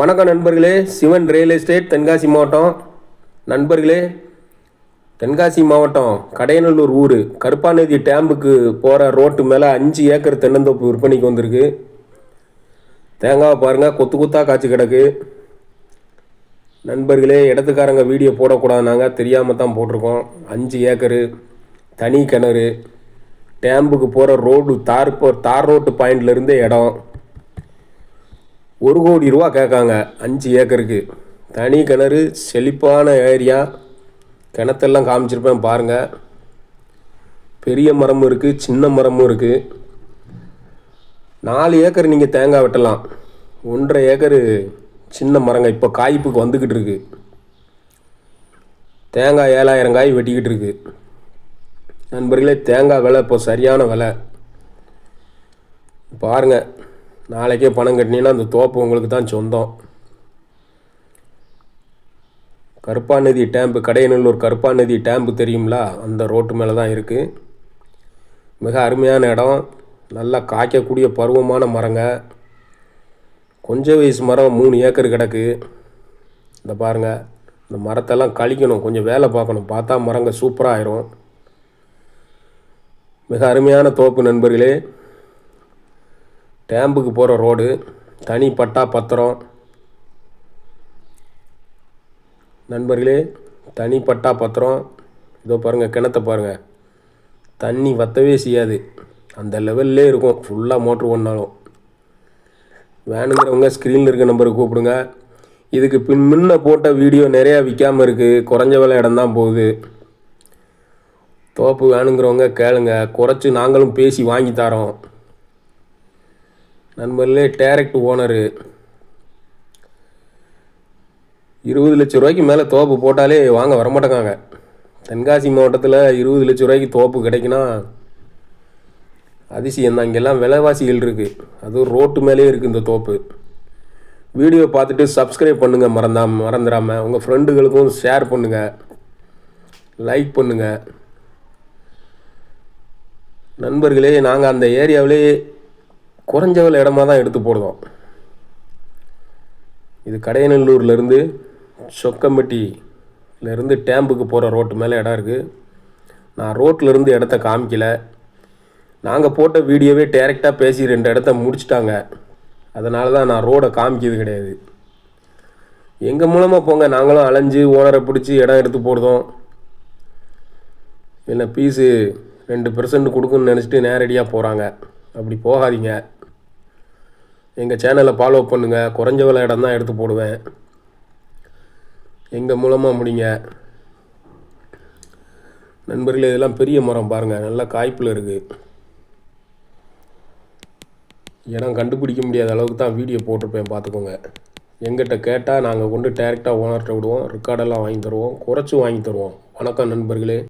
வணக்கம் நண்பர்களே Sivan real estate Tenkasi மாவட்டம். நண்பர்களே தென்காசி மாவட்டம் கடையநல்லூர் ஊர். கருப்பாநதி டேம்புக்கு போகிற ரோட்டு மேலே அஞ்சு ஏக்கர் தென்னந்தோப்பு விற்பனைக்கு வந்திருக்கு. தேங்காவை பாருங்கள் கொத்து கொத்தாக காய்ச்சி கிடக்கு. நண்பர்களே இடத்துக்காரங்க வீடியோ போடக்கூடாதுனாங்க தெரியாமல் தான் போட்டிருக்கோம். அஞ்சு ஏக்கரு தனி கிணறு. டேம்புக்கு போகிற ரோடு தார் போ தார் ரோட்டு பாயிண்ட்லேருந்தே இடம். ஒரு கோடி ரூபா கேட்காங்க. அஞ்சு ஏக்கருக்கு. தனி கிணறு செழிப்பான ஏரியா. கிணத்தெல்லாம் காமிச்சிருப்பேன் பாருங்கள் பெரிய மரமும் இருக்குது சின்ன மரமும் இருக்குது நாலு ஏக்கர் நீங்கள் தேங்காய் வெட்டலாம். ஒன்றரை ஏக்கரு சின்ன மரங்க இப்போ காய்ப்புக்கு வந்துக்கிட்டு இருக்கு. தேங்காய் ஏழாயிரம் காய் வெட்டிக்கிட்டு இருக்கு. நண்பர்களே தேங்காய் விலை இப்போ சரியான விலை. பாருங்கள் நாளைக்கே பணம் கட்டினீங்கன்னா அந்த தோப்பு உங்களுக்கு தான் சொந்தம். கருப்பாநதி டேம்பு கடையநல்லூர் கருப்பாநதி டேம்பு தெரியுங்களா அந்த ரோட்டு மேலே தான் இருக்குது மிக அருமையான இடம். நல்லா காய்க்கக்கூடிய பருவமான மரங்க. கொஞ்சம் வயசு மரம் மூணு ஏக்கர் கிடக்கு. இந்த பாருங்கள் இந்த மரத்தெல்லாம் கழிக்கணும். கொஞ்சம் வேலை பார்க்கணும். பார்த்தா மரங்க சூப்பராக ஆயிரும். மிக அருமையான தோப்பு நண்பர்களே. டேம்புக்கு போகிற ரோடு தனி பட்டா பத்திரம். நண்பர்களே தனி பட்டா பத்திரம். இதோ பாருங்கள் கிணத்தை பாருங்கள் தண்ணி வத்தவே செய்யாது. அந்த லெவல்லே இருக்கும். ஃபுல்லாக மோட்ரு ஒன்றாலும் வேணுங்கிறவங்க ஸ்க்ரீனில் இருக்க நம்பருக்கு கூப்பிடுங்க. இதுக்கு பின் முன்ன போட்ட வீடியோ நிறையா விற்காமல் இருக்குது குறைஞ்ச விலை இடம் தான் போகுது. தோப்பு வேணுங்கிறவங்க கேளுங்க. குறைச்சி நாங்களும் பேசி வாங்கி தரோம். நண்பர்களே டேரக்ட் ஓனரு இருபது லட்ச ரூபாய்க்கு மேலே தோப்பு போட்டாலே வாங்க வரமாட்டேங்காங்க. தென்காசி மாவட்டத்தில் இருபது லட்ச ரூபாய்க்கு தோப்பு கிடைக்குன்னா அதிசயம் தான். இங்கெல்லாம் விலைவாசிகள் இருக்குது அதுவும் ரோட்டு மேலேயே இருக்குது இந்த தோப்பு. வீடியோ பார்த்துட்டு சப்ஸ்கிரைப் பண்ணுங்கள் மறந்தாம மறந்துடாமல் உங்கள் ஃப்ரெண்டுகளுக்கும் ஷேர் பண்ணுங்கள் லைக் பண்ணுங்கள் நண்பர்களே நாங்கள் அந்த ஏரியாவிலே குறைஞ்ச விலை இடமா தான் எடுத்து போடுறோம். இது கடையநல்லூர்லேருந்து சொக்கம்பட்டியிலேருந்து டேம்புக்கு போகிற ரோட்டு மேலே இடம் இருக்குது நான் ரோட்டிலேருந்து இடத்த காமிக்கல. நாங்கள் போட்ட வீடியோவே டேரெக்டாக பேசி ரெண்டு இடத்த முடிச்சிட்டாங்க. அதனால தான் நான் ரோடை காமிக்கிறது கிடையாது. எங்கள் மூலமாக போங்க நாங்களும் அலைஞ்சு ஓனரை பிடிச்சி இடம் எடுத்து போடுதோம் இல்லை பீஸு ரெண்டு பெர்சன்ட் கொடுக்குன்னு நினச்சிட்டு நேரடியாக போகிறாங்க அப்படி போகாதீங்க. எங்கள் சேனலை ஃபாலோ பண்ணுங்கள் குறைஞ்ச விலை இடம் தான் எடுத்து போடுவேன். எங்கள் மூலமாக முடிங்க? நண்பர்களே இதெல்லாம் பெரிய மரம் பாருங்கள் நல்லா காய்ப்பில் இருக்குது இடம் கண்டுபிடிக்க முடியாத அளவுக்கு தான் வீடியோ போட்டிருப்பேன் பார்த்துக்கோங்க. எங்கிட்ட கேட்டால் நாங்கள் கொண்டு டேரெக்டாக ஓனர்கிட்ட விடுவோம். ரெக்கார்டெல்லாம் வாங்கி தருவோம். குறைச்சி வாங்கி தருவோம். வணக்கம் நண்பர்களே.